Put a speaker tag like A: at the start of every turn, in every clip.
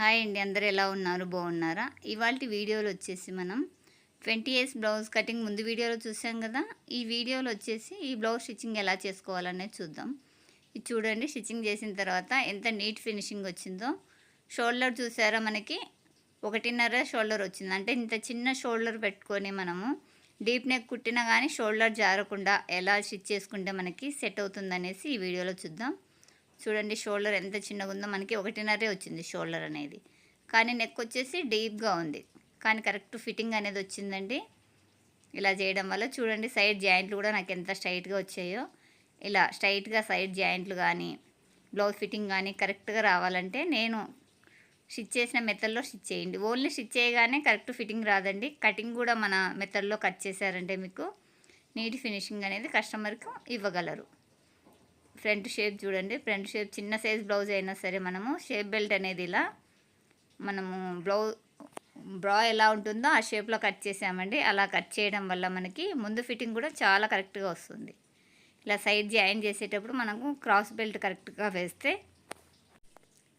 A: Hi అండి అందరు ఎలా ఉన్నారు? బాగున్నారా? ఇవాళ వీడియోలో వచ్చేసి మనం ట్వంటీ ఇయర్స్ బ్లౌజ్ కటింగ్ ముందు వీడియోలో చూసాం కదా? ఈ వీడియోలో వచ్చేసి ఈ బ్లౌజ్ స్టిచ్చింగ్ ఎలా చేసుకోవాలనేది చూద్దాం. ఇది చూడండి స్టిచ్చింగ్ చేసిన తర్వాత ఎంత నీట్ ఫినిషింగ్ వచ్చిందో. షోల్డర్ చూసారా మనకి? ఒకటిన్నర షోల్డర్ వచ్చింది. అంటే ఇంత చిన్న షోల్డర్ పెట్టుకొని మనము డీప్ నెక్ కుట్టినా కానీ షోల్డర్ జారకుండా ఎలా స్టిచ్ చేసుకుంటే మనకి సెట్ అవుతుందనేసి ఈ వీడియోలో చూద్దాం. చూడండి షోల్డర్ ఎంత చిన్నగా ఉందో మనకి ఒకటిన్నరే వచ్చింది షోల్డర్ అనేది. కానీ నెక్ వచ్చేసి డీప్గా ఉంది. కానీ కరెక్ట్ ఫిట్టింగ్ అనేది వచ్చిందండి. ఇలా చేయడం వల్ల చూడండి సైడ్ జాయింట్లు కూడా నాకు ఎంత స్ట్రైట్గా వచ్చాయో. ఇలా స్ట్రైట్గా సైడ్ జాయింట్లు కానీ బ్లౌజ్ ఫిట్టింగ్ కానీ కరెక్ట్గా రావాలంటే నేను స్టిచ్ చేసిన మెథడ్లో స్టిచ్ చేయండి. ఓన్లీ స్టిచ్ చేయగానే కరెక్ట్ ఫిట్టింగ్ రాదండి. కటింగ్ కూడా మన మెథడ్లో కట్ చేశారంటే మీకు నీట్ ఫినిషింగ్ అనేది కస్టమర్కి ఇవ్వగలరు. ఫ్రంట్ షేప్ చూడండి. ఫ్రంట్ షేప్ చిన్న సైజ్ బ్లౌజ్ అయినా సరే మనము షేప్ బెల్ట్ అనేది ఇలా మనము బ్లౌజ్ బ్రా ఎలా ఉంటుందో ఆ షేప్లో కట్ చేసామండి. అలా కట్ చేయడం వల్ల మనకి ముందు ఫిట్టింగ్ కూడా చాలా కరెక్ట్గా వస్తుంది. ఇలా సైడ్ జాయిన్ చేసేటప్పుడు మనకు క్రాస్ బెల్ట్ కరెక్ట్గా వేస్తే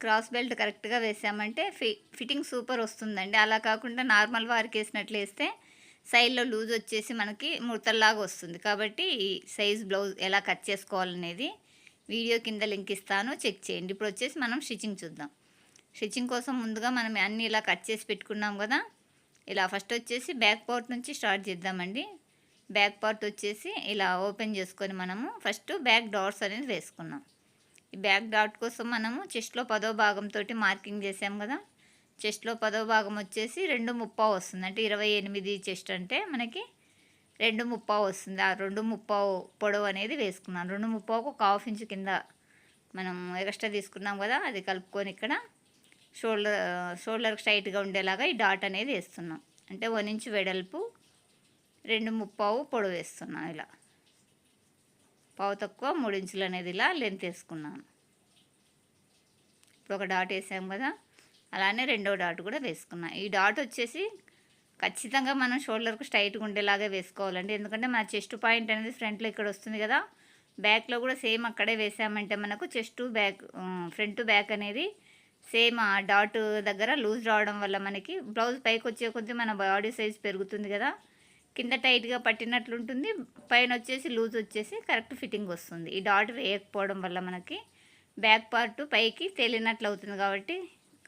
A: క్రాస్ బెల్ట్ కరెక్ట్గా వేసామంటే ఫి ఫిట్టింగ్ సూపర్ వస్తుందండి. అలా కాకుండా నార్మల్ వారికి వేసినట్లు వేస్తే సైడ్లో లూజ్ వచ్చేసి మనకి ముడతల్లాగా వస్తుంది. కాబట్టి ఈ సైజ్ బ్లౌజ్ ఎలా కట్ చేసుకోవాలనేది వీడియో కింద లింక్ ఇస్తాను చెక్ చేయండి. ఇప్పుడు వచ్చేసి మనం స్టిచ్చింగ్ చూద్దాం. స్టిచ్చింగ్ కోసం ముందుగా మనం అన్నీ ఇలా కట్ చేసి పెట్టుకున్నాం కదా. ఇలా ఫస్ట్ వచ్చేసి బ్యాక్ పార్ట్ నుంచి స్టార్ట్ చేద్దామండి. బ్యాక్ పార్ట్ వచ్చేసి ఇలా ఓపెన్ చేసుకొని మనము ఫస్ట్ బ్యాక్ డాట్స్ అనేది వేసుకున్నాం. ఈ బ్యాక్ డాట్ కోసం మనము చెస్ట్లో పదో భాగంతో మార్కింగ్ చేసాం కదా. చెస్ట్లో పదో భాగం వచ్చేసి రెండు ముప్పావు వస్తుంది. అంటే ఇరవై ఎనిమిది చెస్ట్ అంటే మనకి రెండు ముప్పావు వస్తుంది. ఆ రెండు ముప్పావు పొడవు అనేది వేసుకున్నాను రెండు ముప్పావుకు ఒక హాఫ్ ఇంచ్ కింద మనం ఎక్స్ట్రా తీసుకున్నాం కదా అది కలుపుకొని ఇక్కడ షోల్డర్ షోల్డర్ స్ట్రైట్గా ఉండేలాగా ఈ డాట్ అనేది వేస్తున్నాం. అంటే వన్ ఇంచ్ వెడల్పు రెండు ముప్పావు పొడవు వేస్తున్నాం ఇలా. పావు తక్కువ మూడు ఇంచులు అనేది ఇలా లెంత్ వేసుకున్నాను. ఇప్పుడు ఒక డాట్ వేసాం కదా అలానే రెండో డాట్ కూడా వేసుకున్నాను ఈ డాట్ వచ్చేసి ఖచ్చితంగా మనం షోల్డర్కు స్ట్రైట్గా ఉండేలాగా వేసుకోవాలండి. ఎందుకంటే మన చెస్ట్ పాయింట్ అనేది ఫ్రంట్లో ఇక్కడ వస్తుంది కదా. బ్యాక్లో కూడా సేమ్ అక్కడే వేసామంటే మనకు చెస్ట్ బ్యాక్ ఫ్రంట్ బ్యాక్ అనేది సేమ్ ఆ డాట్ దగ్గర లూజ్ రావడం వల్ల మనకి బ్లౌజ్ పైకి వచ్చే కొద్దీ మన బాడీ సైజ్ పెరుగుతుంది కదా. కింద టైట్గా పట్టినట్లు ఉంటుంది. పైన వచ్చేసి లూజ్ వచ్చేసి కరెక్ట్ ఫిట్టింగ్ వస్తుంది. ఈ డాట్ వేయకపోవడం వల్ల మనకి బ్యాక్ పార్ట్ పైకి తేలినట్లు అవుతుంది కాబట్టి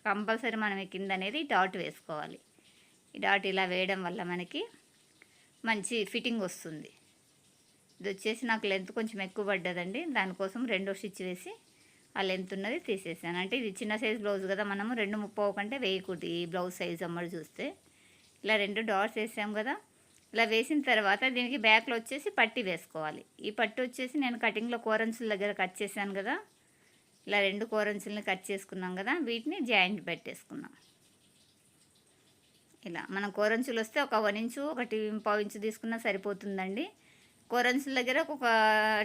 A: కంపల్సరీ మనం కింద అనేది డాట్ వేసుకోవాలి. డాట్ ఇలా వేయడం వల్ల మనకి మంచి ఫిట్టింగ్ వస్తుంది. ఇది వచ్చేసి నాకు లెంత్ కొంచెం ఎక్కువ పడ్డదండి. దానికోసం రెండో స్టిచ్ వేసి ఆ లెంత్ ఉన్నది తీసేసాను. అంటే ఇది చిన్న సైజ్ బ్లౌజ్ కదా మనము రెండు ముప్పై కంటే వేయకూడదు ఈ బ్లౌజ్ సైజ్ అమ్మడు చూస్తే. ఇలా రెండు డాట్స్ వేసాం కదా ఇలా వేసిన తర్వాత దీనికి బ్యాక్లో వచ్చేసి పట్టి వేసుకోవాలి. ఈ పట్టి వచ్చేసి నేను కటింగ్లో కోరన్సుల దగ్గర కట్ చేశాను కదా ఇలా రెండు కోరన్సుల్ని కట్ చేసుకున్నాం కదా వీటిని జాయింట్ పెట్టేసుకున్నాం. ఇలా మనం కోరంచులు వస్తే ఒక వన్ ఇంచు ఒకటి పావు ఇంచు తీసుకున్నా సరిపోతుందండి. కోరన్సుల దగ్గర ఒక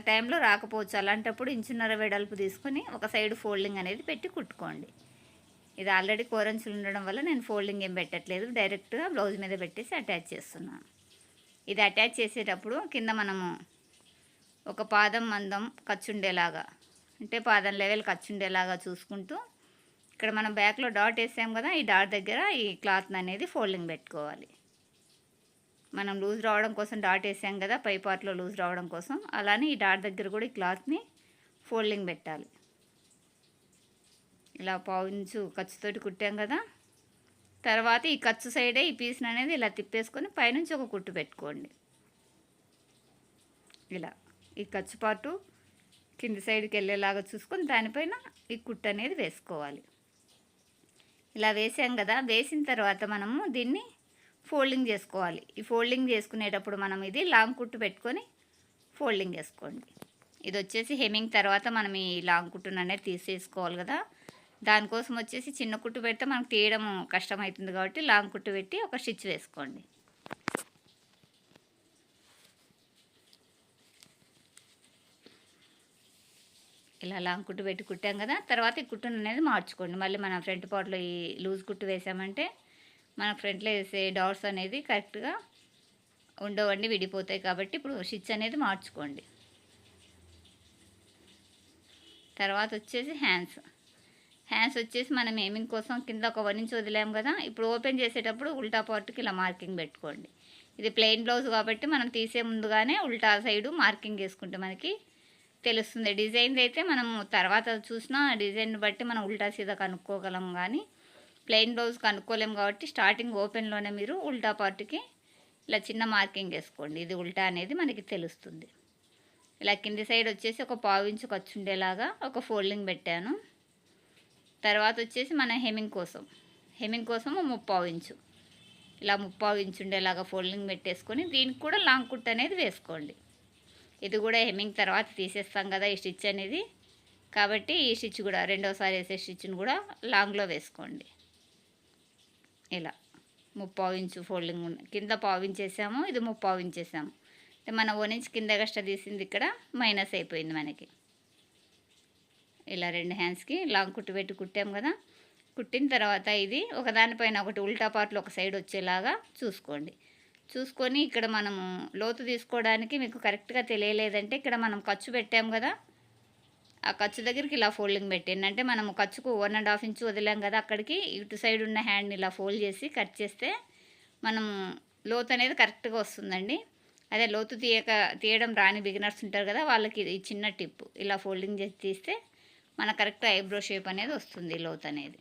A: టైంలో రాకపోవచ్చు. అలాంటప్పుడు ఇంచున్నర వెడల్పు తీసుకొని ఒక సైడ్ ఫోల్డింగ్ అనేది పెట్టి కుట్టుకోండి. ఇది ఆల్రెడీ కోరన్సులు ఉండడం వల్ల నేను ఫోల్డింగ్ ఏం పెట్టట్లేదు. డైరెక్ట్గా బ్లౌజ్ మీద పెట్టేసి అటాచ్ చేస్తున్నాను ఇది అటాచ్ చేసేటప్పుడు కింద మనము ఒక పాదం మందం ఖర్చుండేలాగా అంటే పాదం లెవెల్ ఖర్చుండేలాగా చూసుకుంటూ ఇక్కడ మనం బ్యాక్లో డాట్ వేసాం కదా ఈ డాట్ దగ్గర ఈ క్లాత్ అనేది ఫోల్డింగ్ పెట్టుకోవాలి. మనం లూజ్ రావడం కోసం డాట్ వేసాం కదా పై పార్ట్లో లూజ్ రావడం కోసం. అలానే ఈ డాట్ దగ్గర కూడా ఈ క్లాత్ని ఫోల్డింగ్ పెట్టాలి. ఇలా పావుంచు ఖర్చుతోటి కుట్టాం కదా తర్వాత ఈ ఖర్చు సైడే ఈ పీస్ని అనేది ఇలా తిప్పేసుకొని పైనుంచి ఒక కుట్టు పెట్టుకోండి. ఇలా ఈ ఖర్చు పాటు కింది సైడ్కి వెళ్ళేలాగా చూసుకొని దానిపైన ఈ కుట్టు అనేది వేసుకోవాలి. ఇలా వేసాం కదా వేసిన తర్వాత మనము దీన్ని ఫోల్డింగ్ చేసుకోవాలి. ఈ ఫోల్డింగ్ చేసుకునేటప్పుడు మనం ఇది లాంగ్ కుట్టు పెట్టుకొని ఫోల్డింగ్ చేసుకోండి. ఇది వచ్చేసి హెమింగ్ తర్వాత మనం ఈ లాంగ్ కుట్టును అనేది తీసేసుకోవాలి కదా. దానికోసం వచ్చేసి చిన్న కుట్టు పెడితే మనకు తీయడం కష్టమవుతుంది కాబట్టి లాంగ్ కుట్టు పెట్టి ఒక స్టిచ్ వేసుకోండి. ఇలా లాంగ్ కుట్టు పెట్టి కుట్టాం కదా తర్వాత ఈ కుట్టును అనేది మార్చుకోండి. మళ్ళీ మన ఫ్రంట్ పార్ట్లో ఈ లూజ్ కుట్టు వేసామంటే మన ఫ్రంట్లో వేసే డాట్స్ అనేది కరెక్ట్గా ఉండవండి విడిపోతాయి కాబట్టి ఇప్పుడు స్టిచ్ అనేది మార్చుకోండి. తర్వాత వచ్చేసి హ్యాండ్స్. హ్యాండ్స్ వచ్చేసి మనం ఏమింగ్ కోసం కింద ఒక వన్ ఇంచ్ వదిలాం కదా ఇప్పుడు ఓపెన్ చేసేటప్పుడు ఉల్టా పార్ట్కి ఇలా మార్కింగ్ పెట్టుకోండి. ఇది ప్లెయిన్ బ్లౌజ్ కాబట్టి మనం తీసే ముందుగానే ఉల్టా సైడు మార్కింగ్ వేసుకుంటే మనకి తెలుస్తుంది. డిజైన్ అయితే మనం తర్వాత చూసినా డిజైన్ బట్టి మనం ఉల్టా సీదా కనుక్కోగలం కానీ ప్లెయిన్ బ్లౌజ్ కనుక్కోలేము కాబట్టి స్టార్టింగ్ ఓపెన్లోనే మీరు ఉల్టా పార్ట్కి ఇలా చిన్న మార్కింగ్ వేసుకోండి. ఇది ఉల్టా అనేది మనకి తెలుస్తుంది. ఇలా కింది సైడ్ వచ్చేసి ఒక పావు ఖర్చు ఉండేలాగా ఒక ఫోల్డింగ్ పెట్టాను. తర్వాత వచ్చేసి మన హెమింగ్ కోసం. హెమింగ్ కోసం ముప్పావు ఇంచు. ఇలా ముప్పావు ఇంచు ఉండేలాగా ఫోల్డింగ్ పెట్టేసుకొని దీనికి కూడా లాంగ్ కుట్ అనేది వేసుకోండి. ఇది కూడా హెమ్మింగ్ తర్వాత తీసేస్తాం కదా ఈ స్టిచ్ అనేది. కాబట్టి ఈ స్టిచ్ కూడా రెండోసారి వేసే స్టిచ్ని కూడా లాంగ్లో వేసుకోండి. ఇలా ముప్పావు ఇంచు ఫోల్డింగ్ ఉన్న కింద పావు ఇంచ్ వేసాము ఇది ముప్పావు ఇంచ్ వేసాము. అంటే మన ఓ కింద కష్ట తీసింది ఇక్కడ మైనస్ అయిపోయింది మనకి. ఇలా రెండు హ్యాండ్స్కి లాంగ్ కుట్టు పెట్టి కుట్టాం కదా. కుట్టిన తర్వాత ఇది ఒకదానిపైన ఒకటి ఉల్టా పార్ట్లు ఒక సైడ్ వచ్చేలాగా చూసుకోండి. చూసుకొని ఇక్కడ మనము లోతు తీసుకోవడానికి మీకు కరెక్ట్గా తెలియలేదంటే ఇక్కడ మనం ఖర్చు పెట్టాం కదా. ఆ ఖర్చు దగ్గరికి ఇలా ఫోల్డింగ్ పెట్టండి అంటే మనము ఖర్చుకు వన్ అండ్ హాఫ్ ఇంచ్ వదిలాం కదా అక్కడికి ఇటు సైడ్ ఉన్న హ్యాండ్ని ఇలా ఫోల్డ్ చేసి కట్ చేస్తే మనము లోతు అనేది కరెక్ట్గా వస్తుందండి. అదే లోతు తీయక తీయడం రాని బిగినర్స్ ఉంటారు కదా వాళ్ళకి ఈ చిన్న టిప్. ఇలా ఫోల్డింగ్ చేసి తీస్తే మన కరెక్ట్ ఐబ్రో షేప్ అనేది వస్తుంది లోతు అనేది.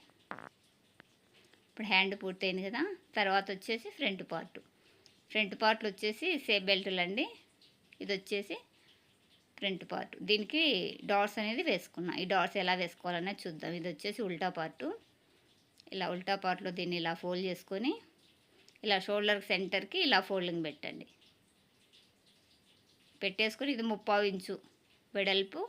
A: ఇప్పుడు హ్యాండ్ పూర్తయింది కదా తర్వాత వచ్చేసి ఫ్రంట్ పార్ట్ ఫ్రంట్ పార్ట్లు వచ్చేసి సేఫ్ బెల్టులు అండి ఇది వచ్చేసి ఫ్రంట్ పార్ట్. దీనికి డాట్స్ అనేది వేసుకున్నా. ఈ డాట్స్ ఎలా వేసుకోవాలనేది చూద్దాం. ఇది వచ్చేసి ఉల్టా పార్టు. ఇలా ఉల్టా పార్ట్లో దీన్ని ఇలా ఫోల్డ్ చేసుకొని ఇలా షోల్డర్ సెంటర్కి ఇలా ఫోల్డింగ్ పెట్టండి. పెట్టేసుకొని ఇది ముప్పావు ఇంచు వెడల్పు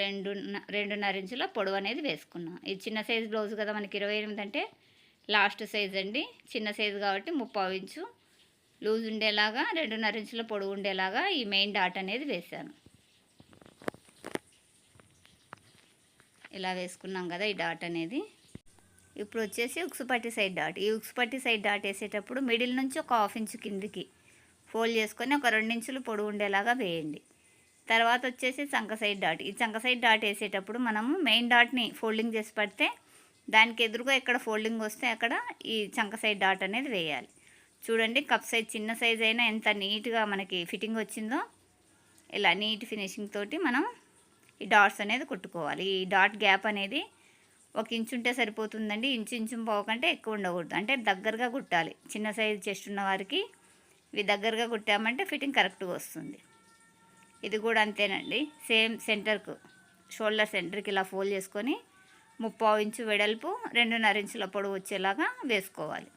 A: రెండు రెండున్నర ఇంచుల పొడవు అనేది వేసుకున్నాం. ఇది చిన్న సైజ్ బ్లౌజ్ కదా మనకి ఇరవై ఎనిమిది అంటే లాస్ట్ సైజ్ అండి. చిన్న సైజు కాబట్టి ముప్పావు ఇంచు. లూజ్ ఉండేలాగా రెండున్నర ఇంచుల పొడవు ఉండేలాగా ఈ మెయిన్ డాట్ అనేది వేసాను ఇలా వేసుకున్నాం కదా ఈ డాట్ అనేది. ఇప్పుడు వచ్చేసి ఉక్సుపట్టి సైడ్ డాట్. ఈ ఉక్సుపట్టి సైడ్ డాట్ వేసేటప్పుడు మిడిల్ నుంచి ఒక హాఫ్ ఇంచు కిందికి ఫోల్డ్ చేసుకొని ఒక రెండించులు పొడవు ఉండేలాగా వేయండి. తర్వాత వచ్చేసి చంక సైడ్ డాట్. ఈ చంక సైడ్ డాట్ వేసేటప్పుడు మనము మెయిన్ డాట్ని ఫోల్డింగ్ చేసి పడితే దానికి ఎదురుగా ఎక్కడ ఫోల్డింగ్ వస్తే అక్కడ ఈ చంక సైడ్ డాట్ అనేది వేయాలి. చూడండి కప్ సైజ్ చిన్న సైజ్ అయినా ఎంత నీట్గా మనకి ఫిట్టింగ్ వచ్చిందో ఇలా నీట్ ఫినిషింగ్ తోటి మనం ఈ డాట్స్ అనేది కుట్టుకోవాలి. ఈ డాట్ గ్యాప్ అనేది ఒక ఇంచు ఉంటే సరిపోతుందండి. ఇంచు ఇంచు పోకంటే ఎక్కువ ఉండకూడదు. అంటే దగ్గరగా కుట్టాలి. చిన్న సైజు చెస్ట్ ఉన్న వారికి ఇవి దగ్గరగా కుట్టామంటే ఫిట్టింగ్ కరెక్ట్గా వస్తుంది. ఇది కూడా అంతేనండి. సేమ్ సెంటర్కు షోల్డర్ సెంటర్కి ఇలా ఫోల్డ్ చేసుకొని ముప్పావు ఇంచు వెడల్పు రెండున్నర ఇంచుల పొడవు వచ్చేలాగా వేసుకోవాలి.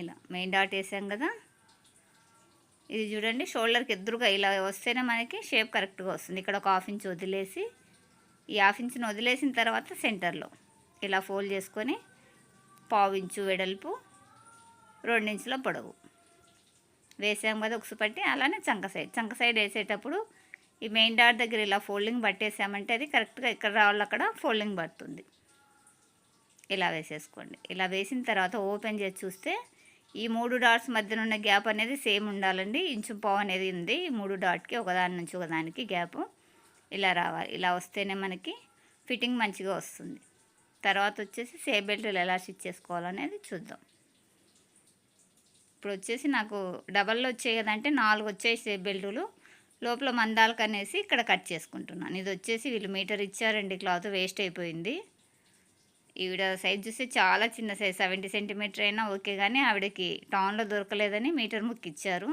A: ఇలా మెయిన్ డాట్ వేసాం కదా. ఇది చూడండి షోల్డర్కి ఎదురుగా ఇలా వస్తేనే మనకి షేప్ కరెక్ట్గా వస్తుంది. ఇక్కడ ఒక హాఫ్ ఇంచ్ వదిలేసి ఈ హాఫ్ ఇంచ్ని వదిలేసిన తర్వాత సెంటర్లో ఇలా ఫోల్డ్ చేసుకొని పావు ఇంచు వెడల్పు రెండించుల పొడవు. వేసాం కదా ఉక్సు పట్టి అలానే చంక సైడ్. చంక సైడ్ వేసేటప్పుడు ఈ మెయిన్ డాట్ దగ్గర ఇలా ఫోల్డింగ్ పట్టేసామంటే అది కరెక్ట్గా ఎక్కడ రావాలి అక్కడ ఫోల్డింగ్ పడుతుంది. ఇలా వేసేసుకోండి. ఇలా వేసిన తర్వాత ఓపెన్ చేసి చూస్తే ఈ మూడు డాట్స్ మధ్యన ఉన్న గ్యాప్ అనేది సేమ్ ఉండాలండి. ఇంచు పావు అనేది ఉంది. ఈ మూడు డాట్కి ఒకదాని నుంచి ఒకదానికి గ్యాప్ ఇలా రావాలి. ఇలా వస్తేనే మనకి ఫిట్టింగ్ మంచిగా వస్తుంది. తర్వాత వచ్చేసి సే బెల్ట్లు ఎలా స్టిచ్ చేసుకోవాలనేది చూద్దాం. ఇప్పుడు వచ్చేసి నాకు డబల్లో వచ్చాయి కదంటే నాలుగు వచ్చాయి సేఫ్ బెల్టులు లోపల మందాలకు అనేసి ఇక్కడ కట్ చేసుకుంటున్నాను. ఇది వచ్చేసి వీళ్ళు మీటర్ ఇచ్చారండి క్లాత్ వేస్ట్ అయిపోయింది. ఈవిడ సైజ్ చూస్తే చాలా చిన్న సైజ్ సెవెంటీ సెంటీమీటర్ అయినా ఓకే కానీ ఆవిడకి టౌన్లో దొరకలేదని మీటర్ ముక్క ఇచ్చారు.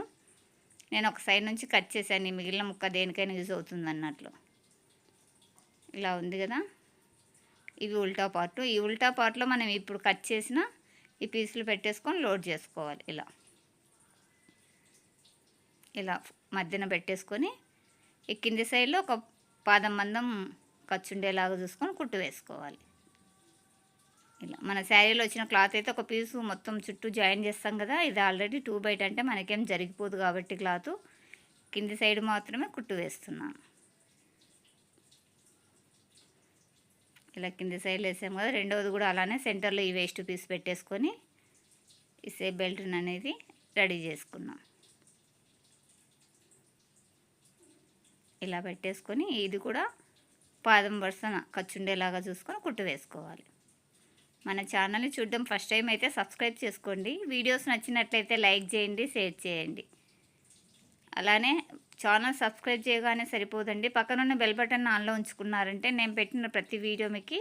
A: నేను ఒక సైడ్ నుంచి కట్ చేశాను ఈ మిగిలిన ముక్క దేనికైనా యూజ్ అవుతుంది అన్నట్లు ఇలా ఉంది కదా? ఇవి ఉల్టా పార్ట్. ఈ ఉల్టా పార్ట్లో మనం ఇప్పుడు కట్ చేసిన ఈ పీసులు పెట్టేసుకొని లోడ్ చేసుకోవాలి. ఇలా. ఇలా. మధ్యన పెట్టేసుకొని ఈ కింది సైడ్లో ఒక పాదం మందం ఖర్చుండేలాగా చూసుకొని కుట్టు వేసుకోవాలి. ఇలా మన శారీలో వచ్చిన క్లాత్ అయితే ఒక పీసు మొత్తం చుట్టూ జాయిన్ చేస్తాం కదా ఇది ఆల్రెడీ టూ బయట అంటే మనకేం జరిగిపోదు కాబట్టి క్లాత్. కింది సైడ్ మాత్రమే కుట్టు వేస్తున్నాను ఇలా కింది సైడ్ వేసాం కదా రెండవది కూడా అలానే సెంటర్లో ఈ వేస్ట్ పీస్ పెట్టేసుకొని ఈ సేఫ్ బెల్ట్ అనేది రెడీ చేసుకున్నాం. ఇలా పెట్టేసుకొని ఇది కూడా పాదం వరుసన ఖర్చుండేలాగా చూసుకొని కుట్టు వేసుకోవాలి. మన ఛానల్ని చూడడం ఫస్ట్ టైం అయితే సబ్స్క్రైబ్ చేసుకోండి. వీడియోస్ నచ్చినట్లయితే లైక్ చేయండి షేర్ చేయండి. అలానే ఛానల్ సబ్స్క్రైబ్ చేయగానే సరిపోదండి. పక్కనున్న బెల్ బటన్ ఆన్లో ఉంచుకున్నారంటే నేను పెట్టిన ప్రతి వీడియో మీకు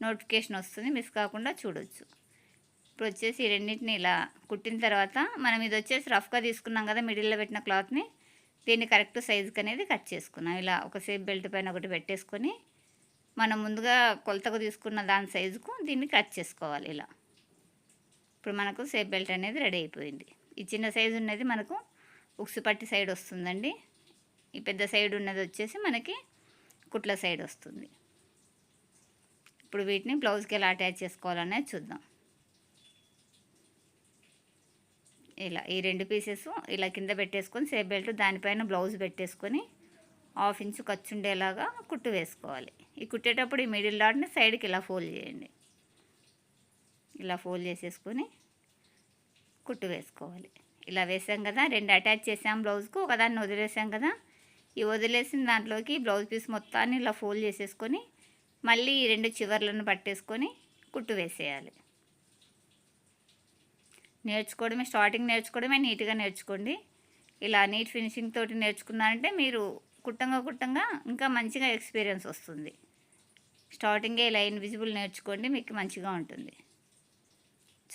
A: నోటిఫికేషన్ వస్తుంది. మిస్ కాకుండా చూడొచ్చు. ఇప్పుడు వచ్చేసి రెండింటిని ఇలా కుట్టిన తర్వాత మనం ఇది వచ్చేసి రఫ్గా తీసుకున్నాం కదా మిడిల్లో పెట్టిన క్లాత్ని. దీన్ని కరెక్ట్ సైజుకి అనేది కట్ చేసుకున్నాం. ఇలా ఒక సేప్ బెల్ట్ పైన ఒకటి పెట్టేసుకొని మనం ముందుగా కొలతకు తీసుకున్న దాని సైజుకు దీన్ని కట్ చేసుకోవాలి ఇలా. ఇప్పుడు మనకు సేప్ బెల్ట్ అనేది రెడీ అయిపోయింది. ఈ చిన్న సైజు ఉన్నది మనకు ఉక్సు పట్టి సైడ్ వస్తుందండి. ఈ పెద్ద సైడ్ ఉన్నది వచ్చేసి మనకి కుట్ల సైడ్ వస్తుంది. ఇప్పుడు వీటిని బ్లౌజ్కి ఎలా అటాచ్ చేసుకోవాలనేది చూద్దాం. ఇలా ఈ రెండు పీసెస్ ఇలా కింద పెట్టేసుకొని సేఫ్ బెల్ట్ దానిపైన బ్లౌజ్ పెట్టేసుకొని హాఫ్ ఇంచు ఖర్చు ఉండేలాగా కుట్టు వేసుకోవాలి. ఈ కుట్టేటప్పుడు ఈ మిడిల్ డాట్ని సైడ్కి ఇలా ఫోల్డ్ చేయండి. ఇలా ఫోల్డ్ చేసేసుకొని కుట్టు వేసుకోవాలి. ఇలా వేసాం కదా రెండు అటాచ్ చేసాం బ్లౌజ్కు ఒకదాన్ని వదిలేసాం కదా ఈ వదిలేసిన దాంట్లోకి బ్లౌజ్ పీస్ మొత్తాన్ని ఇలా ఫోల్డ్ చేసేసుకొని మళ్ళీ ఈ రెండు చివర్లను పట్టేసుకొని కుట్టు వేసేయాలి. నేర్చుకోవడమే స్టార్టింగ్ నేర్చుకోవడమే నీట్గా నేర్చుకోండి. ఇలా నీట్ ఫినిషింగ్ తోటి నేర్చుకున్నారంటే మీరు కుట్టంగా కుట్టంగా ఇంకా మంచిగా ఎక్స్పీరియన్స్ వస్తుంది. స్టార్టింగే ఇలా ఇన్విజిబుల్ నేర్చుకోండి మీకు మంచిగా ఉంటుంది.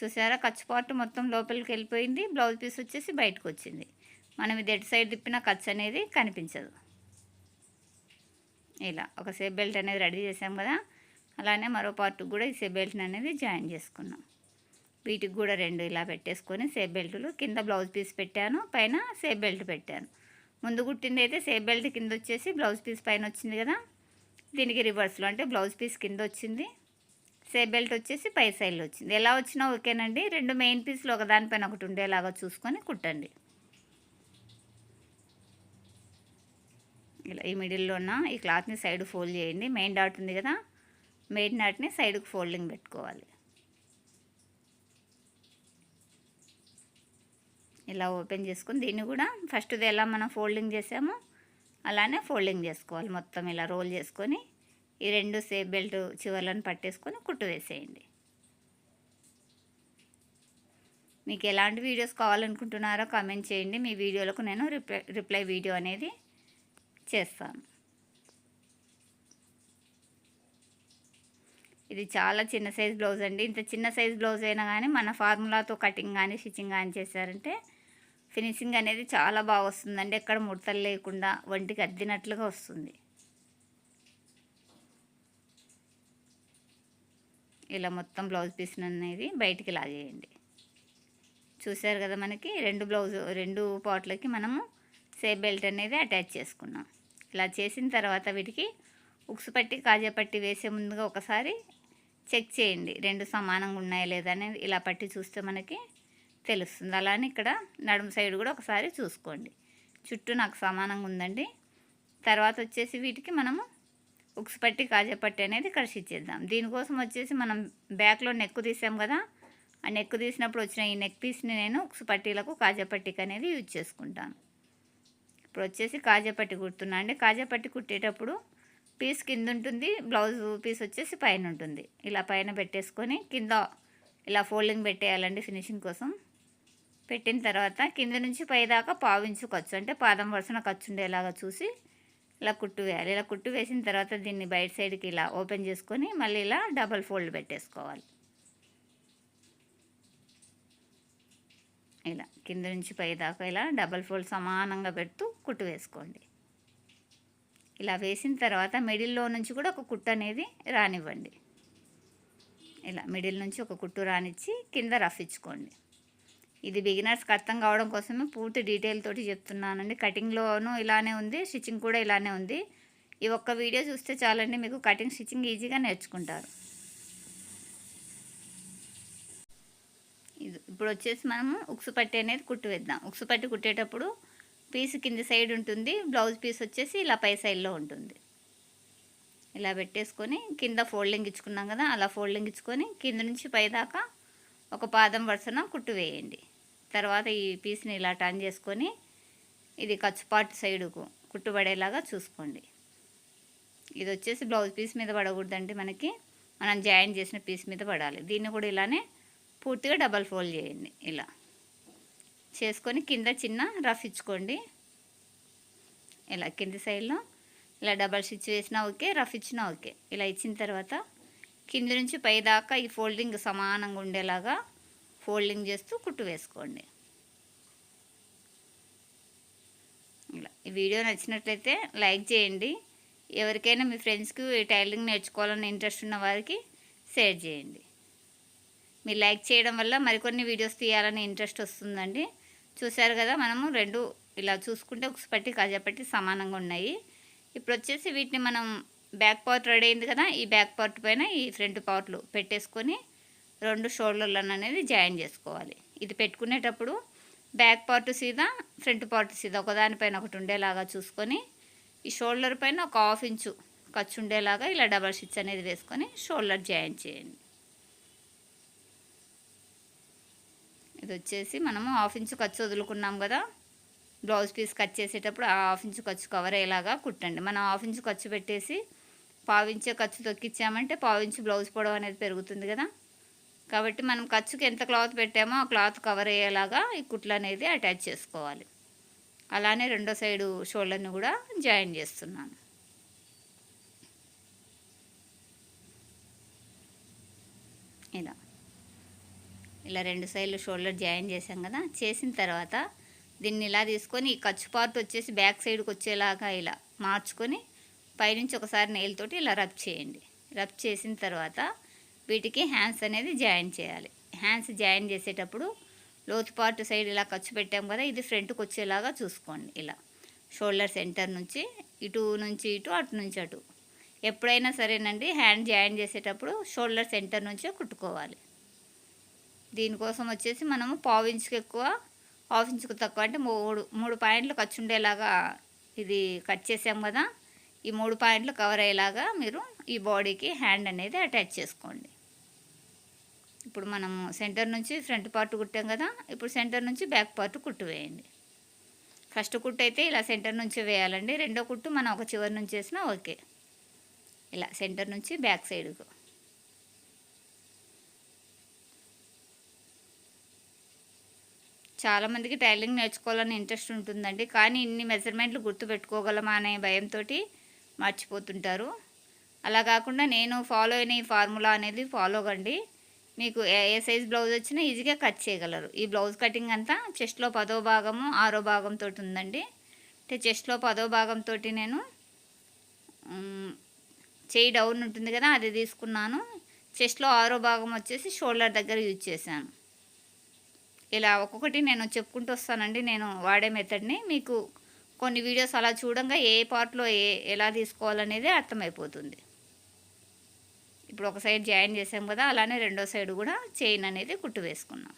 A: చూసారా? ఖర్చు పార్ట్ మొత్తం లోపలికి వెళ్ళిపోయింది. బ్లౌజ్ పీస్ వచ్చేసి బయటకు వచ్చింది. మనం ఇది ఎటు సైడ్ తిప్పిన ఖర్చు అనేది కనిపించదు. ఇలా ఒక సేఫ్ బెల్ట్ అనేది రెడీ చేసాం కదా? అలానే మరో పార్ట్ కూడా ఈ సేప్ బెల్ట్ అనేది జాయిన్ చేసుకున్నాం. వీటికి కూడా రెండు ఇలా పెట్టేసుకొని సేఫ్ బెల్ట్లు కింద బ్లౌజ్ పీస్ పెట్టాను పైన సేఫ్ బెల్ట్ పెట్టాను. ముందు కుట్టింది అయితే సేఫ్ బెల్ట్ కింద వచ్చేసి బ్లౌజ్ పీస్ పైన వచ్చింది కదా దీనికి రివర్స్లో అంటే బ్లౌజ్ పీస్ కింద వచ్చింది. సేఫ్ బెల్ట్ వచ్చేసి పై సైడ్లో వచ్చింది. ఎలా వచ్చినా ఓకేనండి. రెండు మెయిన్ పీస్లు ఒకదానిపైన ఒకటి ఉండేలాగా చూసుకొని కుట్టండి. ఇలా ఈ మిడిల్లో ఉన్న ఈ క్లాత్ని సైడ్ ఫోల్డ్ చేయండి. మెయిన్ డాట్ ఉంది కదా మెయిన్ డాట్ని సైడ్కి ఫోల్డింగ్ పెట్టుకోవాలి. ఇలా ఓపెన్ చేసుకుని దీన్ని కూడా ఫస్ట్ది ఎలా మనం ఫోల్డింగ్ చేసామో అలానే ఫోల్డింగ్ చేసుకోవాలి. మొత్తం ఇలా రోల్ చేసుకొని ఈ రెండు సేఫ్ బెల్ట్ చివర్లను పట్టేసుకొని కుట్టు వేసేయండి. మీకు ఎలాంటి వీడియోస్ కావాలనుకుంటున్నారో కామెంట్ చేయండి. మీ వీడియోలకు నేను రిప్లై రిప్లై వీడియో అనేది చేస్తాను. ఇది చాలా చిన్న సైజ్ బ్లౌజ్ అండి. ఇంత చిన్న సైజ్ బ్లౌజ్ అయినా కానీ మన ఫార్ములాతో కటింగ్ కానీ స్టిచ్చింగ్ కానీ చేశారంటే ఫినిషింగ్ అనేది చాలా బాగా వస్తుందండి. ఎక్కడ ముడతలు లేకుండా వంటికి అద్దినట్లుగా వస్తుంది. ఇలా మొత్తం బ్లౌజ్ పీస్ అనేది బయటికి లాగేయండి. చూసారు కదా మనకి రెండు బ్లౌజ్ రెండు పాట్లకి మనము సేఫ్ బెల్ట్ అనేది అటాచ్ చేసుకున్నాం. ఇలా చేసిన తర్వాత వీటికి ఉక్సు పట్టి కాజా పట్టి వేసే ముందుగా ఒకసారి చెక్ చేయండి. రెండు సమానంగా ఉన్నాయా లేదా అనేది ఇలా పట్టి చూస్తే మనకి తెలుస్తుంది. అలానే ఇక్కడ నడుము సైడ్ కూడా ఒకసారి చూసుకోండి. చుట్టూ నాకు సమానంగా ఉందండి. తర్వాత వచ్చేసి వీటికి మనము ఉక్స్ పట్టి కాజాపట్టి అనేది ఇక్కడ ఇచ్చేద్దాం దీనికోసం వచ్చేసి మనం బ్యాక్లో నెక్ తీసాం కదా ఆ నెక్ తీసినప్పుడు వచ్చిన ఈ నెక్ పీస్ని నేను ఉక్స్ పట్టీలకు కాజాపట్టికి అనేది యూజ్ చేసుకుంటాను. ఇప్పుడు వచ్చేసి కాజపట్టి కుడుతున్నా అండి. కాజపట్టి కుట్టేటప్పుడు పీస్ కింద ఉంటుంది బ్లౌజ్ పీస్ వచ్చేసి పైన ఉంటుంది. ఇలా పైన పెట్టేసుకొని కింద ఇలా ఫోల్డింగ్ పెట్టేయాలండి ఫినిషింగ్ కోసం. పెట్టిన తర్వాత కింద నుంచి పైదాకా పావించు ఖర్చు అంటే పాదం వరుసన ఖర్చు ఉండేలాగా చూసి ఇలా కుట్టు వేయాలి. ఇలా కుట్టు వేసిన తర్వాత దీన్ని బయట సైడ్కి ఇలా ఓపెన్ చేసుకొని మళ్ళీ ఇలా డబల్ ఫోల్డ్ పెట్టేసుకోవాలి. ఇలా కింద నుంచి పైదాకా ఇలా డబల్ ఫోల్డ్ సమానంగా పెడుతూ కుట్టు వేసుకోండి. ఇలా వేసిన తర్వాత మిడిల్లో నుంచి కూడా ఒక కుట్టు అనేది రానివ్వండి. ఇలా మిడిల్ నుంచి ఒక కుట్టు రానిచ్చి కింద రఫ్ ఇచ్చుకోండి. ఇది బిగినర్స్కి అర్థం కావడం కోసమే పూర్తి డీటెయిల్ తోటి చెప్తున్నానండి. కటింగ్లోనూ ఇలానే ఉంది స్టిచ్చింగ్ కూడా ఇలానే ఉంది. ఈ ఒక్క వీడియో చూస్తే చాలండి మీకు కటింగ్ స్టిచ్చింగ్ ఈజీగా నేర్చుకుంటారు. ఇది ఇప్పుడు వచ్చేసి మనము ఉక్సు పట్టి అనేది కుట్టు వేద్దాం. ఉక్సు పట్టి కుట్టేటప్పుడు పీస్ కింది సైడ్ ఉంటుంది బ్లౌజ్ పీస్ వచ్చేసి ఇలా పై సైడ్లో ఉంటుంది. ఇలా పెట్టేసుకొని కింద ఫోల్డింగ్ ఇచ్చుకున్నాం కదా అలా ఫోల్డింగ్ ఇచ్చుకొని కింద నుంచి పైదాకా ఒక పాదం వరుసన కుట్టు వేయండి. తర్వాత ఈ పీస్ని ఇలా టర్న్ చేసుకొని ఇది ఖర్చుపాటు సైడుకు కుట్టుబడేలాగా చూసుకోండి. ఇది వచ్చేసి బ్లౌజ్ పీస్ మీద పడకూడదండి మనకి. మనం జాయిన్ చేసిన పీస్ మీద పడాలి. దీన్ని కూడా ఇలానే పూర్తిగా డబల్ ఫోల్డ్ చేయండి ఇలా. చేసుకొని కింద చిన్న రఫ్ ఇచ్చుకోండి. ఇలా కింది సైడ్లో ఇలా డబల్ స్టిచ్ వేసినా ఓకే రఫ్ ఇచ్చినా ఓకే. ఇలా ఇచ్చిన తర్వాత కింది నుంచి పై దాకా ఈ ఫోల్డింగ్ సమానంగా ఉండేలాగా ఫోల్డింగ్ చేస్తూ కుట్టు వేసుకోండి. ఇలా. ఈ వీడియో నచ్చినట్లయితే లైక్ చేయండి. ఎవరికైనా మీ ఫ్రెండ్స్కి టైలరింగ్ నేర్చుకోవాలని ఇంట్రెస్ట్ ఉన్న వారికి షేర్ చేయండి. మీరు లైక్ చేయడం వల్ల మరికొన్ని వీడియోస్ తీయాలని ఇంట్రెస్ట్ వస్తుందండి. చూశారు కదా మనము రెండు ఇలా చూసుకుంటే ఒక పట్టి కాజాపట్టి సమానంగా ఉన్నాయి. ఇప్పుడు వచ్చేసి వీటిని మనం బ్యాక్ పార్ట్ రెడీ అయింది కదా ఈ బ్యాక్ పార్ట్ పైన ఈ ఫ్రంట్ పార్ట్లు పెట్టేసుకొని రెండు షోల్డర్లను అనేది జాయిన్ చేసుకోవాలి. ఇది పెట్టుకునేటప్పుడు బ్యాక్ పార్ట్ సీదా ఫ్రంట్ పార్ట్ సీదా ఒకదానిపైన ఒకటి ఉండేలాగా చూసుకొని ఈ షోల్డర్ పైన ఒక హాఫ్ ఇంచు ఖర్చు ఉండేలాగా ఇలా డబల్ స్టిచ్ అనేది వేసుకొని షోల్డర్ జాయిన్ చేయండి. ఇది వచ్చేసి మనము హాఫ్ ఇంచు ఖర్చు వదులుకున్నాం కదా బ్లౌజ్ పీస్ కట్ చేసేటప్పుడు ఆ హాఫ్ ఇంచు ఖర్చు కవర్ అయ్యేలాగా కుట్టండి. మనం హాఫ్ ఇంచు ఖర్చు పెట్టేసి పావించే ఖర్చు తొక్కిచ్చామంటే పావించు బ్లౌజ్ పొడవు అనేది పెరుగుతుంది కదా. కాబట్టి మనం ఖర్చుకి ఎంత క్లాత్ పెట్టామో ఆ క్లాత్ కవర్ అయ్యేలాగా ఈ కుట్లు అనేది అటాచ్ చేసుకోవాలి. అలానే రెండో సైడు షోల్డర్ని కూడా జాయిన్ చేస్తున్నాను. ఇలా. ఇలా రెండు సైడ్లు షోల్డర్ జాయిన్ చేసాం కదా చేసిన తర్వాత దీన్ని ఇలా తీసుకొని ఈ ఖర్చు పార్ట్ వచ్చేసి బ్యాక్ సైడ్కి వచ్చేలాగా ఇలా మార్చుకొని పైనుంచి ఒకసారి నెయిల్తోటి ఇలా రబ్ చేయండి. రబ్ చేసిన తర్వాత వీటికి హ్యాండ్స్ అనేది జాయిన్ చేయాలి. హ్యాండ్స్ జాయిన్ చేసేటప్పుడు లోతు పార్ట్ సైడ్ ఇలా ఖర్చు పెట్టాం కదా ఇది ఫ్రంట్కి వచ్చేలాగా చూసుకోండి ఇలా. షోల్డర్ సెంటర్ నుంచి ఇటు నుంచి ఇటు అటు నుంచి అటు. ఎప్పుడైనా సరేనండి హ్యాండ్ జాయిన్ చేసేటప్పుడు షోల్డర్ సెంటర్ నుంచే కుట్టుకోవాలి. దీనికోసం వచ్చేసి మనము పావు ఎక్కువ హాఫ్ ఇంచుకు తక్కువ అంటే మూడు మూడు పాయింట్లు ఖర్చు ఉండేలాగా ఇది కట్ చేసాం కదా ఈ మూడు పాయింట్లు కవర్ అయ్యేలాగా మీరు ఈ బాడీకి హ్యాండ్ అనేది అటాచ్ చేసుకోండి. ఇప్పుడు మనము సెంటర్ నుంచి ఫ్రంట్ పార్ట్ కుట్టాం కదా ఇప్పుడు సెంటర్ నుంచి బ్యాక్ పార్ట్ కుట్టు వేయండి. ఫస్ట్ కుట్టు అయితే ఇలా సెంటర్ నుంచి వేయాలండి. రెండో కుట్టు మనం ఒక చివరి నుంచి వేసినా ఓకే. ఇలా సెంటర్ నుంచి బ్యాక్ సైడ్కు. చాలామందికి టైలింగ్ నేర్చుకోవాలని ఇంట్రెస్ట్ ఉంటుందండి. కానీ ఇన్ని మెజర్మెంట్లు గుర్తుపెట్టుకోగలమా అనే భయంతో మర్చిపోతుంటారు. అలా కాకుండా నేను ఫాలో అయిన ఈ ఫార్ములా అనేది ఫాలో కండి మీకు ఏ ఏ సైజ్ బ్లౌజ్ వచ్చినా ఈజీగా కట్ చేయగలరు. ఈ బ్లౌజ్ కటింగ్ అంతా చెస్ట్లో పదో భాగము ఆరో భాగంతో ఉందండి. అంటే చెస్ట్లో పదో భాగంతో నేను చేయి డౌన్ ఉంటుంది కదా అది తీసుకున్నాను. చెస్ట్లో ఆరో భాగం వచ్చేసి షోల్డర్ దగ్గర యూజ్ చేశాను. ఇలా ఒక్కొక్కటి నేను చెప్పుకుంటూ వస్తానండి. నేను వాడే మెథడ్ని మీకు కొన్ని వీడియోస్ అలా చూడంగా ఏ పార్ట్లో ఏ ఎలా తీసుకోవాలనేది అర్థమైపోతుంది. ఇప్పుడు ఒక సైడ్ జాయిన్ చేసాం కదా అలానే రెండో సైడ్ కూడా చైన్ అనేది కుట్టు వేసుకున్నాం.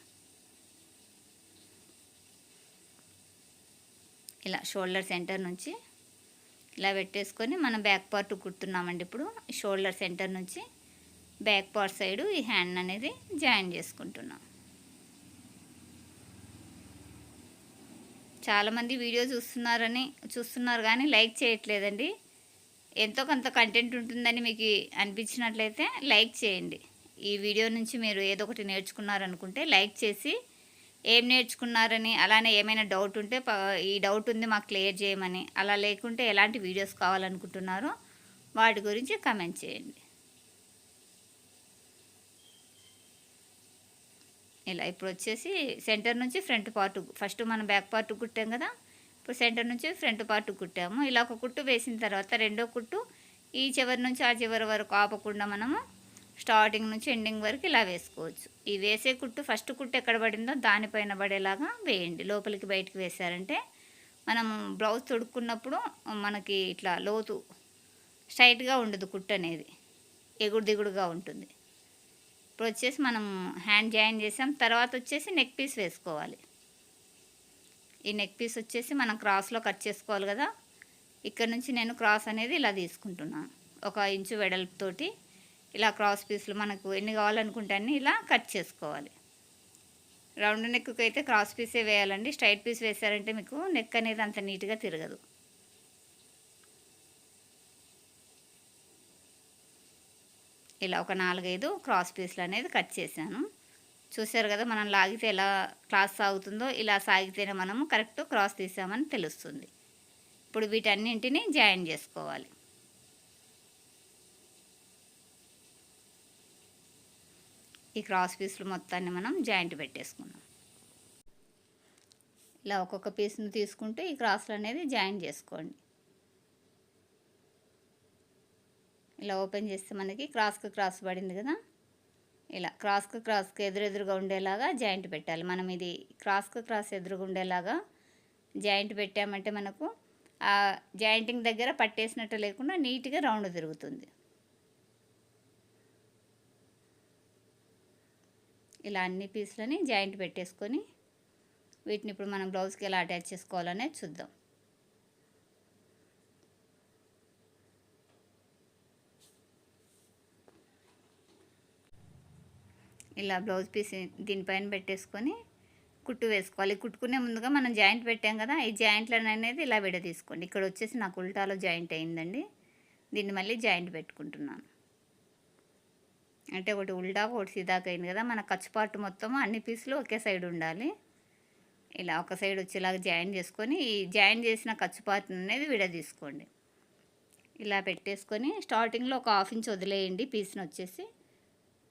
A: ఇలా షోల్డర్ సెంటర్ నుంచి ఇలా పెట్టేసుకొని మనం బ్యాక్ పార్ట్ కుడుతున్నామండి ఇప్పుడు. షోల్డర్ సెంటర్ నుంచి బ్యాక్ పార్ట్ సైడు ఈ హ్యాండ్ అనేది జాయిన్ చేసుకుంటున్నాం. చాలామంది వీడియో చూస్తున్నారని చూస్తున్నారు కానీ లైక్ చేయట్లేదండి. ఎంతో కొంత కంటెంట్ ఉంటుందని మీకు అనిపించినట్లయితే లైక్ చేయండి. ఈ వీడియో నుంచి మీరు ఏదో ఒకటి నేర్చుకున్నారనుకుంటే లైక్ చేసి ఏం నేర్చుకున్నారని అలానే ఏమైనా డౌట్ ఉంటే ఈ డౌట్ ఉంది మాకు క్లియర్ చేయమని అలా లేకుంటే ఎలాంటి వీడియోస్ కావాలనుకుంటున్నారో వాటి గురించి కమెంట్ చేయండి. ఇలా ఇప్పుడు వచ్చేసి సెంటర్ నుంచి ఫ్రంట్ పార్ట్ ఫస్ట్ మనం బ్యాక్ పార్ట్ కుట్టాం కదా. ఇప్పుడు సెంటర్ నుంచి ఫ్రంట్ పార్ట్ కుట్టాము. ఇలా ఒక కుట్టు వేసిన తర్వాత రెండో కుట్టు ఈ చివరి నుంచి ఆ చివరి వరకు ఆపకుండా మనము స్టార్టింగ్ నుంచి ఎండింగ్ వరకు ఇలా వేసుకోవచ్చు. ఈ వేసే కుట్టు ఫస్ట్ కుట్టు ఎక్కడ పడిందో దానిపైన పడేలాగా వేయండి. లోపలికి బయటికి వేసారంటే మనం బ్లౌజ్ తొడుక్కున్నప్పుడు మనకి ఇట్లా లోతు స్ట్రైట్గా ఉండదు కుట్టు అనేది. ఎగుడు దిగుడుగా ఉంటుంది. ఇప్పుడు వచ్చేసి మనం హ్యాండ్ జాయిన్ చేసాం. తర్వాత వచ్చేసి నెక్ పీస్ వేసుకోవాలి. ఈ నెక్ పీస్ వచ్చేసి మనం క్రాస్లో కట్ చేసుకోవాలి కదా. ఇక్కడ నుంచి నేను క్రాస్ అనేది ఇలా తీసుకుంటున్నాను ఒక ఇంచు వెడల్పుతోటి ఇలా క్రాస్ పీసులు మనకు ఎన్ని కావాలనుకుంటే అన్నీ ఇలా కట్ చేసుకోవాలి. రౌండ్ నెక్కు అయితే క్రాస్ పీసే వేయాలండి. స్ట్రైట్ పీస్ వేసారంటే మీకు నెక్ అనేది అంత నీట్గా తిరగదు. ఇలా ఒక నాలుగైదు క్రాస్ పీసులు అనేది కట్ చేశాను. చూసారు కదా మనం లాగితే ఎలా క్లాస్ సాగుతుందో ఇలా సాగితేనే మనము కరెక్ట్ క్రాస్ తీసామని తెలుస్తుంది. ఇప్పుడు వీటన్నింటినీ జాయిన్ చేసుకోవాలి. ఈ క్రాస్ పీసులు మొత్తాన్ని మనం జాయింట్ పెట్టేసుకున్నాం. ఇలా ఒక్కొక్క పీస్ని తీసుకుంటే ఈ క్రాస్లు అనేది జాయిన్ చేసుకోండి. ఇలా ఓపెన్ చేస్తే మనకి క్రాస్కి క్రాస్ పడింది కదా. ఇలా క్రాస్కి క్రాస్కు ఎదురెదురుగా ఉండేలాగా జాయింట్ పెట్టాలి. మనం ఇది క్రాస్కు క్రాస్ ఎదురుగా ఉండేలాగా జాయింట్ పెట్టామంటే మనకు ఆ జాయింటింగ్ దగ్గర పట్టేసినట్టు లేకుండా నీట్గా రౌండ్ తిరుగుతుంది. ఇలా అన్ని పీస్లని జాయింట్ పెట్టేసుకొని వీటిని ఇప్పుడు మనం బ్లౌజ్కి ఎలా అటాచ్ చేసుకోవాలనేది చూద్దాం. ఇలా బ్లౌజ్ పీస్ దీనిపైన పెట్టేసుకొని కుట్టు వేసుకోవాలి. కుట్టుకునే ముందుగా మనం జాయింట్ పెట్టాం కదా ఈ జాయింట్లను అనేది ఇలా విడ తీసుకోండి ఇక్కడ వచ్చేసి నాకు ఉల్టాలో జాయింట్ అయిందండి. దీన్ని మళ్ళీ జాయింట్ పెట్టుకుంటున్నాను. అంటే ఒకటి ఉల్టా ఒకటి సీదాక అయింది కదా మన ఖర్చుపాటు మొత్తం అన్ని పీసులు ఒకే సైడ్ ఉండాలి. ఇలా ఒక సైడ్ వచ్చేలాగా జాయిన్ చేసుకొని ఈ జాయిన్ చేసిన ఖర్చుపాటు అనేది విడ తీసుకోండి ఇలా పెట్టేసుకొని స్టార్టింగ్లో ఒక హాఫ్ ఇంచ్ వదిలేయండి పీస్ని వచ్చేసి.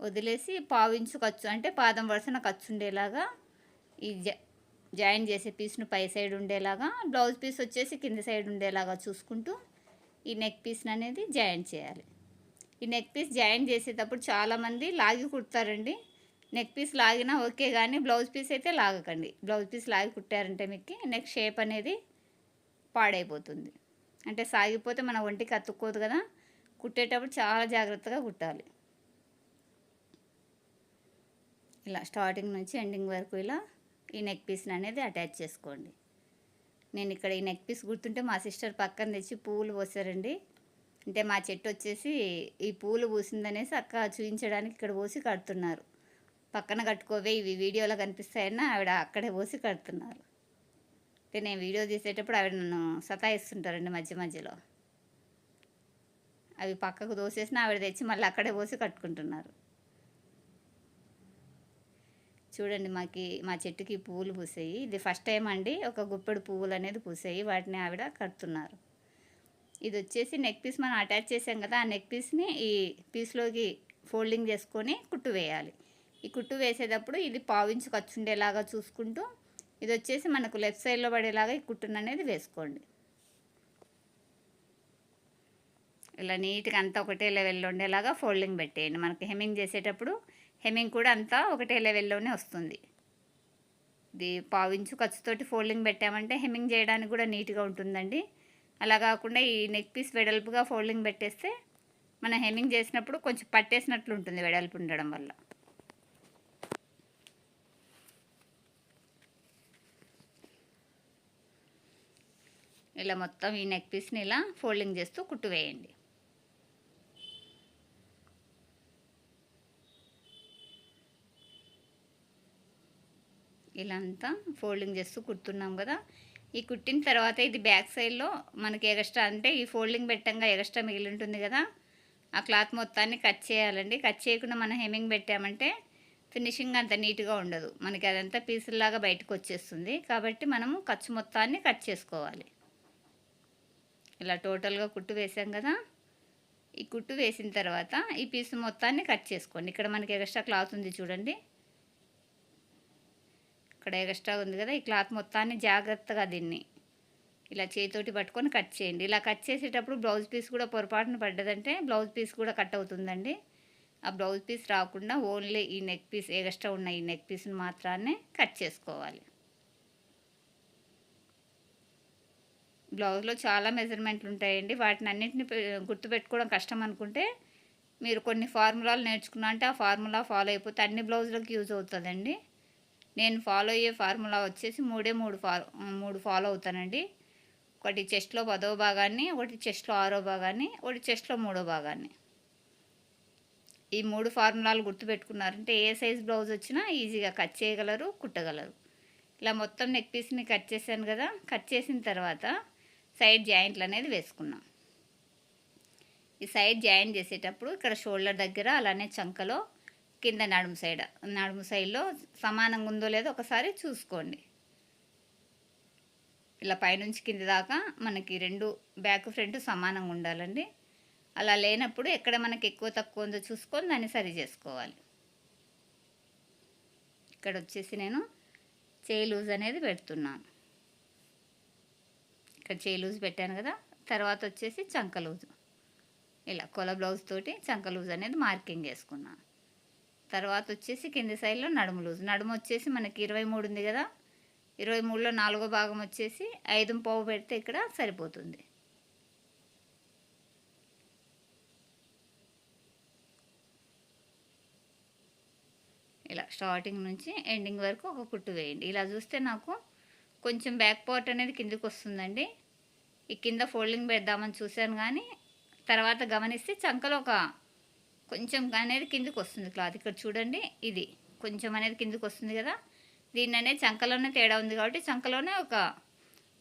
A: వదిలేసి పావించు ఖర్చు అంటే పాదం వరుసన ఖర్చు ఉండేలాగా ఈ జాయిన్ చేసే పీస్ను పై సైడ్ ఉండేలాగా బ్లౌజ్ పీస్ వచ్చేసి కింద సైడ్ ఉండేలాగా చూసుకుంటూ ఈ నెక్ పీస్ని అనేది జాయిన్ చేయాలి. ఈ నెక్ పీస్ జాయిన్ చేసేటప్పుడు చాలామంది లాగి కుడతారండి. నెక్ పీస్ లాగినా ఓకే కానీ బ్లౌజ్ పీస్ అయితే లాగకండి. బ్లౌజ్ పీస్ లాగి కుట్టారంటే మీకు నెక్ షేప్ అనేది పాడైపోతుంది. అంటే సాగిపోతే మన ఒంటికి అతుక్కోదు కదా. కుట్టేటప్పుడు చాలా జాగ్రత్తగా కుట్టాలి. ఇలా స్టార్టింగ్ నుంచి ఎండింగ్ వరకు ఇలా ఈ నెక్ పీస్ని అనేది అటాచ్ చేసుకోండి. నేను ఇక్కడ ఈ నెక్ పీస్ గుర్తుంటే మా సిస్టర్ పక్కన తెచ్చి పువ్వులు పోసారండి. అంటే మా చెట్టు వచ్చేసి ఈ పూలు పూసిందనేసి అక్క చూపించడానికి ఇక్కడ పోసి కడుతున్నారు. పక్కన కట్టుకోవే ఇవి వీడియోలో కనిపిస్తాయని ఆవిడ అక్కడే పోసి కడుతున్నారు. అంటే నేను వీడియో తీసేటప్పుడు ఆవిడ నన్ను సతాయిస్తుంటారండి మధ్య మధ్యలో. అవి పక్కకు దోసేసిన ఆవిడ తెచ్చి మళ్ళీ అక్కడే పోసి కట్టుకుంటున్నారు. చూడండి మాకి మా చెట్టుకి పువ్వులు పూసాయి. ఇది ఫస్ట్ టైం అండి. ఒక గుప్పెడు పువ్వులు అనేది పూసాయి. వాటిని ఆవిడ కడుతున్నారు. ఇది వచ్చేసి నెక్ పీస్ మనం అటాచ్ చేసాం కదా ఆ నెక్ పీస్ని ఈ పీస్లోకి ఫోల్డింగ్ చేసుకొని కుట్టు వేయాలి. ఈ కుట్టు వేసేటప్పుడు ఇది పావించి ఖర్చు ఉండేలాగా చూసుకుంటూ ఇది వచ్చేసి మనకు లెఫ్ట్ సైడ్లో పడేలాగా ఈ కుట్టును అనేది వేసుకోండి. ఇలా నీట్గా అంతా ఒకటే లెవెల్లో ఉండేలాగా ఫోల్డింగ్ పెట్టేయండి. మనకి హెమ్మింగ్ చేసేటప్పుడు హెమ్మింగ్ కూడా అంతా ఒకటే లెవెల్లోనే వస్తుంది. ఇది పావించు ఖర్చుతోటి ఫోల్డింగ్ పెట్టామంటే హెమ్మింగ్ చేయడానికి కూడా నీట్గా ఉంటుందండి. అలా కాకుండా ఈ నెక్ పీస్ వెడల్పుగా ఫోల్డింగ్ పెట్టేస్తే మనం హెమ్మింగ్ చేసినప్పుడు కొంచెం పట్టేసినట్లు ఉంటుంది వెడల్పు ఉండడం వల్ల. ఇలా మొత్తం ఈ నెక్ పీస్ని ఇలా ఫోల్డింగ్ చేస్తూ కుట్టు వేయండి. ఇలా అంతా ఫోల్డింగ్ చేస్తూ కుడుతున్నాం కదా. ఈ కుట్టిన తర్వాత ఇది బ్యాక్ సైడ్లో మనకి ఎగస్ట్రా అంటే ఈ ఫోల్డింగ్ పెట్టంగా ఎగస్ట్రా మిగిలి ఉంటుంది కదా. ఆ క్లాత్ మొత్తాన్ని కట్ చేయాలండి. కట్ చేయకుండా మనం హెమ్మింగ్ పెట్టామంటే ఫినిషింగ్ అంత నీట్గా ఉండదు. మనకి అదంతా పీసుల్లాగా బయటకు వచ్చేస్తుంది. కాబట్టి మనము ఖర్చు మొత్తాన్ని కట్ చేసుకోవాలి. ఇలా టోటల్గా కుట్టు వేసాం కదా. ఈ కుట్టు వేసిన తర్వాత ఈ పీసు మొత్తాన్ని కట్ చేసుకోండి. ఇక్కడ మనకి ఎక్స్ట్రా క్లాత్ ఉంది చూడండి. ఇక్కడ ఎక్స్ట్రా ఉంది కదా ఈ క్లాత్ మొత్తాన్ని జాగ్రత్తగా దీన్ని ఇలా చేతితోటి పట్టుకొని కట్ చేయండి. ఇలా కట్ చేసేటప్పుడు బ్లౌజ్ పీస్ కూడా పొరపాటున పడ్డదంటే బ్లౌజ్ పీస్ కూడా కట్ అవుతుందండి. ఆ బ్లౌజ్ పీస్ రాకుండా ఓన్లీ ఈ నెక్ పీస్ ఎక్స్ట్రా ఉన్న ఈ నెక్ పీస్ని మాత్రాన్ని కట్ చేసుకోవాలి. బ్లౌజ్లో చాలా మెజర్మెంట్లు ఉంటాయండి. వాటిని అన్నింటిని గుర్తుపెట్టుకోవడం కష్టం అనుకుంటే మీరు కొన్ని ఫార్ములాలు నేర్చుకున్నా అంటే ఆ ఫార్ములా ఫాలో అయిపోతే అన్ని బ్లౌజులకు యూజ్ అవుతుందండి. నేను ఫాలో అయ్యే ఫార్ములా వచ్చేసి మూడే మూడు ఫాలో మూడు ఫాలో అవుతానండి. ఒకటి చెస్ట్లో పదో భాగాన్ని ఒకటి చెస్ట్లో ఆరో భాగాన్ని ఒకటి చెస్ట్లో మూడో భాగాన్ని. ఈ మూడు ఫార్ములాలు గుర్తుపెట్టుకున్నారంటే ఏ సైజ్ బ్లౌజ్ వచ్చినా ఈజీగా కట్ చేయగలరు కుట్టగలరు. ఇలా మొత్తం నెక్ పీస్ని కట్ చేశాను కదా కట్ చేసిన తర్వాత సైడ్ జాయింట్లు అనేది వేసుకున్నాం. ఈ సైడ్ జాయిన్ చేసేటప్పుడు ఇక్కడ షోల్డర్ దగ్గర అలానే చంకలో కింద నడుము సైడ్ నడుము సైడ్లో సమానంగా ఉందో లేదో ఒకసారి చూసుకోండి. ఇలా పైనుంచి కింద దాకా మనకి రెండు బ్యాక్ ఫ్రంట్ సమానంగా ఉండాలండి. అలా లేనప్పుడు ఎక్కడ మనకి ఎక్కువ తక్కువ ఉందో చూసుకొని దాన్ని సరి చేసుకోవాలి. ఇక్కడ వచ్చేసి నేను చేయి లూజ్ అనేది పెడుతున్నాను. ఇక్కడ చేయి లూజ్ పెట్టాను కదా తర్వాత వచ్చేసి చంక లూజు. ఇలా కొల బ్లౌజ్ తోటి చంక లూజ్ అనేది మార్కింగ్ వేసుకున్నాను తర్వాత వచ్చేసి కింది సైడ్లో నడుము లూజ్. నడుము వచ్చేసి మనకి ఇరవై మూడు ఉంది కదా? ఇరవై మూడులో నాలుగో భాగం వచ్చేసి ఐదు పావు పెడితే ఇక్కడ సరిపోతుంది. ఇలా స్టార్టింగ్ నుంచి ఎండింగ్ వరకు ఒక కుట్టు వేయండి. ఇలా చూస్తే నాకు కొంచెం బ్యాక్ పార్ట్ అనేది కిందికి వస్తుందండి. ఈ కింద ఫోల్డింగ్ పెడదామని చూశాను కానీ తర్వాత గమనిస్తే చంకలో ఒక కొంచెం అనేది కిందికి వస్తుంది క్లాత్. ఇక్కడ చూడండి ఇది కొంచెం అనేది కిందికి వస్తుంది కదా. దీన్ని అనేది చంకలోనే తేడా ఉంది కాబట్టి చంకలోనే ఒక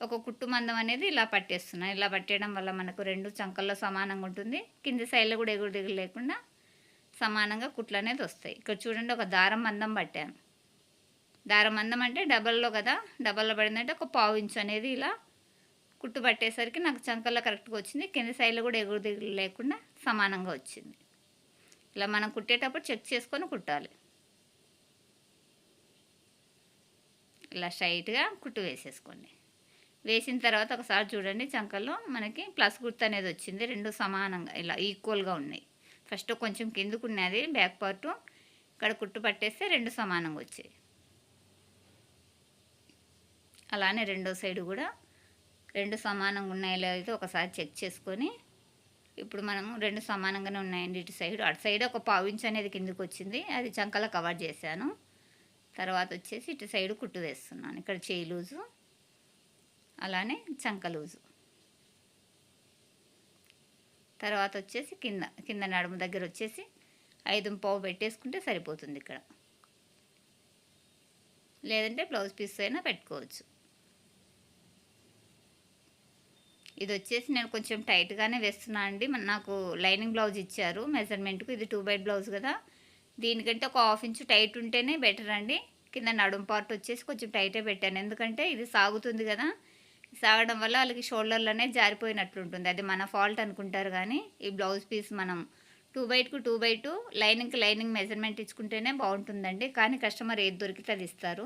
A: ఒక కుట్టు మందం అనేది ఇలా పట్టేస్తున్నాను ఇలా పట్టేయడం వల్ల మనకు రెండు చంకల్లో సమానంగా ఉంటుంది. కింది సైడ్లో కూడా ఎగురు దిగులు లేకుండా సమానంగా కుట్లు అనేది వస్తాయి. ఇక్కడ చూడండి ఒక దారం మందం పట్టాను. దారం మందం అంటే డబల్లో కదా. డబల్లో పడిందంటే ఒక పావు ఇంచు అనేది ఇలా కుట్టు పట్టేసరికి నాకు చంకల్లో కరెక్ట్గా వచ్చింది. కింది సైడ్లో కూడా ఎగురు దిగులు లేకుండా సమానంగా వచ్చింది. ఇలా మనం కుట్టేటప్పుడు చెక్ చేసుకొని కుట్టాలి. ఇలా స్ట్రైట్గా కుట్టు వేసేసుకోండి. వేసిన తర్వాత ఒకసారి చూడండి చంకల్లో మనకి ప్లస్ గుర్తు అనేది వచ్చింది. రెండు సమానంగా ఇలా ఈక్వల్గా ఉన్నాయి. ఫస్ట్ కొంచెం కిందకు ఉన్నది బ్యాక్ పార్ట్ ఇక్కడ కుట్టు పట్టేస్తే రెండు సమానంగా వచ్చాయి. అలానే రెండో సైడ్ కూడా రెండు సమానంగా ఉన్నాయో లేదో ఒకసారి చెక్ చేసుకొని ఇప్పుడు మనము రెండు సమానంగానే ఉన్నాయండి ఇటు సైడ్. అటు సైడ్ ఒక పావించ్ అనేది కిందకు వచ్చింది. అది చంకల కవర్ చేశాను. తర్వాత వచ్చేసి ఇటు సైడ్ కుట్టు వేస్తున్నాను. ఇక్కడ చేయి లూజు అలానే చంక లూజు. తర్వాత వచ్చేసి కింద కింద నడుము దగ్గర వచ్చేసి ఐదు పావు పెట్టేసుకుంటే సరిపోతుంది ఇక్కడ. లేదంటే బ్లౌజ్ పీస్ అయినా పెట్టుకోవచ్చు. ఇది వచ్చేసి నేను కొంచెం టైట్గానే వేస్తున్నాను అండి. నాకు లైనింగ్ బ్లౌజ్ ఇచ్చారు. మెజర్మెంట్కు ఇది టూ బైట్ బ్లౌజ్ కదా. దీనికంటే ఒక హాఫ్ ఇంచు టైట్ ఉంటేనే బెటర్ అండి. కింద నడుం పార్ట్ వచ్చేసి కొంచెం టైటే పెట్టాను. ఎందుకంటే ఇది సాగుతుంది కదా. సాగడం వల్ల వాళ్ళకి షోల్డర్లోనే జారిపోయినట్లు ఉంటుంది. అది మన ఫాల్ట్ అనుకుంటారు కానీ ఈ బ్లౌజ్ పీస్ మనం టూ బైట్కు టూ బై టూ లైనింగ్కి లైనింగ్ మెజర్మెంట్ ఇచ్చుకుంటేనే బాగుంటుందండి. కానీ కస్టమర్ ఏది దొరికితే అది ఇస్తారు.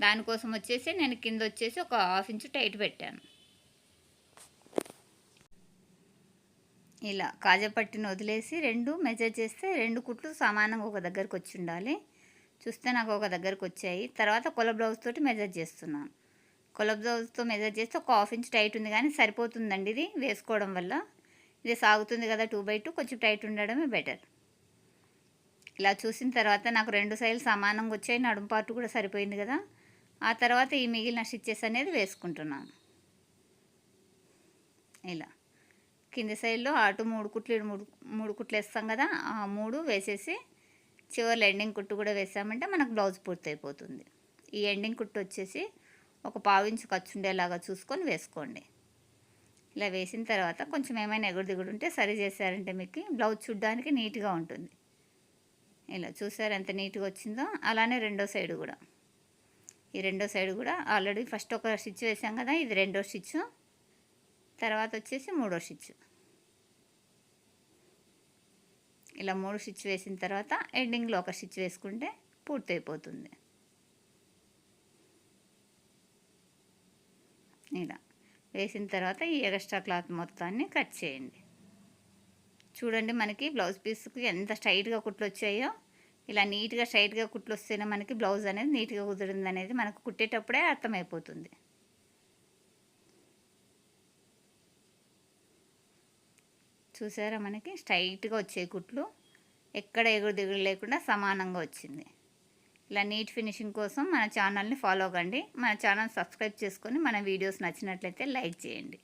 A: దానికోసం వచ్చేసి నేను కింద వచ్చేసి ఒక హాఫ్ ఇంచు టైట్ పెట్టాను. ఇలా కాజపట్టిని వదిలేసి రెండు మెజర్ చేస్తే రెండు కుట్లు సమానంగా ఒక దగ్గరకు వచ్చి ఉండాలి. చూస్తే నాకు ఒక దగ్గరకు వచ్చాయి. తర్వాత కొల బ్లౌజ్ తోటి మెజర్ చేస్తున్నాను. కొల బ్లౌజ్తో మెజర్ చేస్తే ఒక హాఫ్ ఇంచ్ టైట్ ఉంది కానీ సరిపోతుందండి ఇది వేసుకోవడం వల్ల. ఇది సాగుతుంది కదా టూ బై టూ కొంచెం టైట్ ఉండడమే బెటర్. ఇలా చూసిన తర్వాత నాకు రెండు సైజులు సమానంగా వచ్చాయి. నడుము పాటు కూడా సరిపోయింది కదా. ఆ తర్వాత ఈ మిగిలిన స్టిచ్చెస్ అనేది వేసుకుంటున్నాను. ఇలా. కింది సైడ్లో అటు మూడు కుట్లు ఇటు మూడు మూడు కుట్లు వేస్తాం కదా ఆ మూడు వేసేసి చివరి ఎండింగ్ కుట్టు కూడా వేసామంటే మనకు బ్లౌజ్ పూర్తి అయిపోతుంది ఈ ఎండింగ్ కుట్టు వచ్చేసి ఒక పావించు ఖర్చు ఉండేలాగా చూసుకొని వేసుకోండి. ఇలా వేసిన తర్వాత కొంచెం ఏమైనా ఎగుడు దిగుడు ఉంటే సరి చేశారంటే మీకు బ్లౌజ్ చూడ్డానికి నీట్గా ఉంటుంది. ఇలా చూసారు ఎంత నీట్గా వచ్చిందో? అలానే రెండో సైడ్ కూడా. ఈ రెండో సైడ్ కూడా ఆల్రెడీ ఫస్ట్ ఒక స్టిచ్ వేసాం కదా ఇది రెండో స్టిచ్. తర్వాత వచ్చేసి మూడో స్టిచ్. ఇలా మూడు స్టిచ్ వేసిన తర్వాత ఎండింగ్లో ఒక స్టిచ్ వేసుకుంటే పూర్తయిపోతుంది. ఇలా వేసిన తర్వాత ఈ ఎక్స్ట్రా క్లాత్ మొత్తాన్ని కట్ చేయండి. చూడండి మనకి బ్లౌజ్ పీస్కి ఎంత స్ట్రైట్గా కుట్లు వచ్చాయో ఇలా నీట్గా స్ట్రైట్గా కుట్లు వస్తేనే మనకి బ్లౌజ్ అనేది నీట్గా కుదిరింది అనేది మనకు కుట్టేటప్పుడే అర్థమైపోతుంది. చూసారా మనకి? స్ట్రైట్గా వచ్చే కుట్లు. ఎక్కడ ఎగురు దిగులు లేకుండా సమానంగా వచ్చింది. ఇలా నీట్ ఫినిషింగ్ కోసం మన ఛానల్ని ఫాలో కండి. మన ఛానల్ సబ్స్క్రైబ్ చేసుకొని మన వీడియోస్ నచ్చినట్లయితే లైక్ చేయండి.